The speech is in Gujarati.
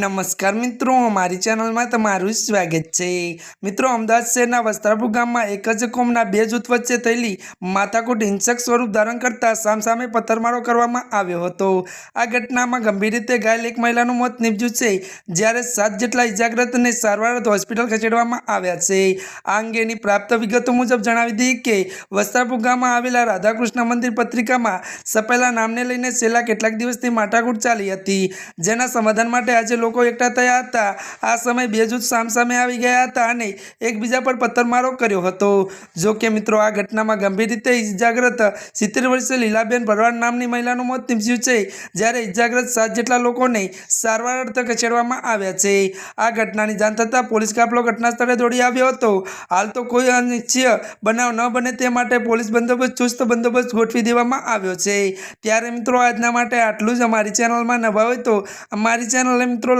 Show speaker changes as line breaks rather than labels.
નમસ્કાર મિત્રો અમારી ચેનલમાં તમારું સ્વાગત છે. મિત્રો, અમદાવાદ શહેરના વસ્ત્રાપુર ગામમાં એક જ કોમના બે જૂથ વચ્ચે થયેલી માથાકૂટ હિંસક સ્વરૂપ ધારણ કરતા સામસામે પથ્થરમારો કરવામાં આવ્યો હતો. આ ઘટનામાં ગંભીર રીતે ઘાયલ એક મહિલાનું મોત નીપજ્યું છે, જ્યારે સાત જેટલા ઇજાગ્રસ્તને સારવાર હોસ્પિટલ ખસેડવામાં આવ્યા છે. આ અંગેની પ્રાપ્ત વિગતો મુજબ જણાવી દઈએ કે, વસ્ત્રાપુર ગામમાં આવેલા રાધાકૃષ્ણ મંદિર પત્રિકામાં સપેલા નામને લઈને છેલ્લા કેટલાક દિવસથી માથાકૂટ ચાલી હતી. જેના સમાધાન માટે આજે લોકો એકઠા થયા હતા. આ સમય બે જૂથ સામસામે આવી ગયા હતા અને એકબીજા પર પથ્થરમારો કર્યો હતો. જો કે મિત્રો, આ ઘટનામાં ગંભીર રીતે ઇજાગ્રસ્ત સિત્તેર વર્ષીય લીલાબેન ભરવાડ નામની મહિલાનું મોત નીપજ્યું છે, જ્યારે ઇજાગ્રસ્ત સાત જેટલા લોકોને સારવાર અર્થે ખસેડવામાં આવ્યા છે. આ ઘટનાની જાણ થતાં પોલીસ કાફલો ઘટના સ્થળે દોડી આવ્યો હતો. હાલ તો કોઈ અનિચ્છીય બનાવ ન બને તે માટે પોલીસ બંદોબસ્ત, ચુસ્ત બંદોબસ્ત ગોઠવી દેવામાં આવ્યો છે. ત્યારે મિત્રો, આજના માટે આટલું જ અમારી ચેનલમાં નવા હોય તો અમારી ચેનલને મિત્રો